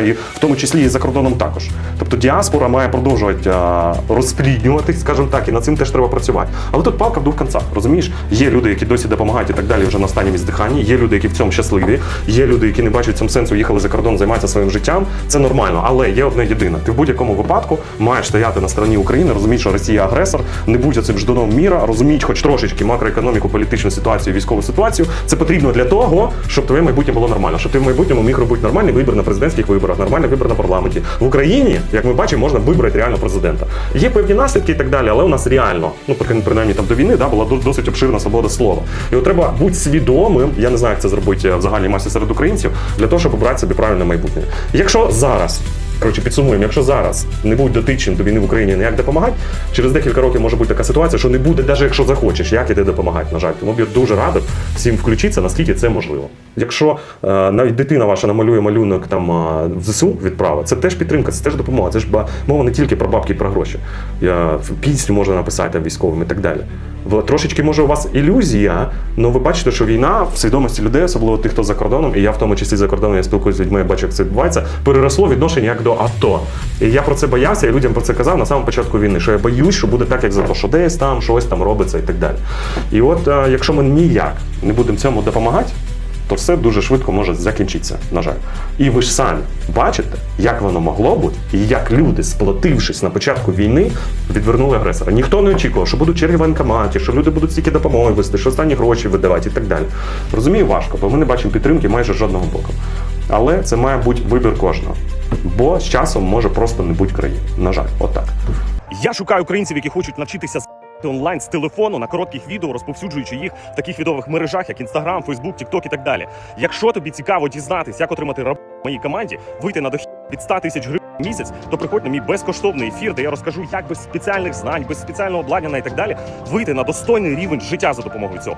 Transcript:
і в тому числі і за кордоном також. Тобто діаспора має продовжувати розпліднюватись, скажімо так, і над цим теж треба працювати. Але тут палка в двох концах. Розумієш, є люди, які досі допомагають і так далі вже на останньому здиханні. Є люди, які в цьому щасливі. Є люди, які не бачать в цьому сенсу, їхали за кордон, займаються своїм життям. Це нормально, але є одне єдине. Ти в будь-якому випадку маєш стояти на стороні України, розумієш, що Росія агресор, не будь цим ждуном міра, розуміють хоч трошечки макроекономіку, політичну ситуацію, військову ситуацію. Це потрібно для того, щоб твоє майбутнє було нормально, щоб ти в майбутньому міг робити нормальний вибір на президентських виборах, нормальний вибір на парламенті. В Україні, як ми бачимо, можна вибрати реально президента. Є певні наслідки і так далі, але у нас реально, ну при- принаймні там до війни, да, була досить обширна свобода слова. І от треба бути свідомим. Я не знаю, як це зробити в загальній масі серед українців, для того, щоб обрати собі правильне майбутнє. Якщо зараз. Коротше, підсумуємо, якщо зараз не будь дотичним до війни в Україні ніяк допомагати, через декілька років може бути така ситуація, що не буде, навіть якщо захочеш, як іде допомагати, на жаль. Тому б я дуже радив всім включитися, наскільки це можливо. Якщо е, навіть дитина ваша намалює малюнок там е, в ЗСУ відправа, це теж підтримка, це теж допомога. Це ж мова не тільки про бабки і про гроші. Я, пісню можна написати там, військовим і так далі. Трошечки може у вас ілюзія, але ви бачите, що війна в свідомості людей, особливо тих, хто за кордоном, і я в тому числі за кордоном, я спілкуюся з людьми, я бачу, як це відбувається, переросло відношення як до АТО. І я про це боявся, і людям про це казав на самому початку війни, що я боюсь, що буде так, як за те, що десь там щось там робиться і так далі. І от е, якщо ми ніяк не будемо цьому допомагати, то все дуже швидко може закінчитися, на жаль. І ви ж самі бачите, як воно могло бути, і як люди, сплотившись на початку війни, відвернули агресора. Ніхто не очікував, що будуть черги в воєнкоматі, що люди будуть стільки допомоги вести, що останні гроші видавати і так далі. Розумію, важко, бо ми не бачимо підтримки майже жодного боку. Але це має бути вибір кожного. Бо з часом може просто не бути країни. На жаль, отак. Я шукаю українців, які хочуть навчитися онлайн з телефону на коротких відео, розповсюджуючи їх в таких відових мережах, як Instagram, Facebook, TikTok і так далі. Якщо тобі цікаво дізнатись, як отримати раб моїй команді, вийти на дохід від 100 тисяч гривень в місяць, то приходь на мій безкоштовний ефір, де я розкажу, як без спеціальних знань, без спеціального обладнання і так далі вийти на достойний рівень життя за допомогою цього.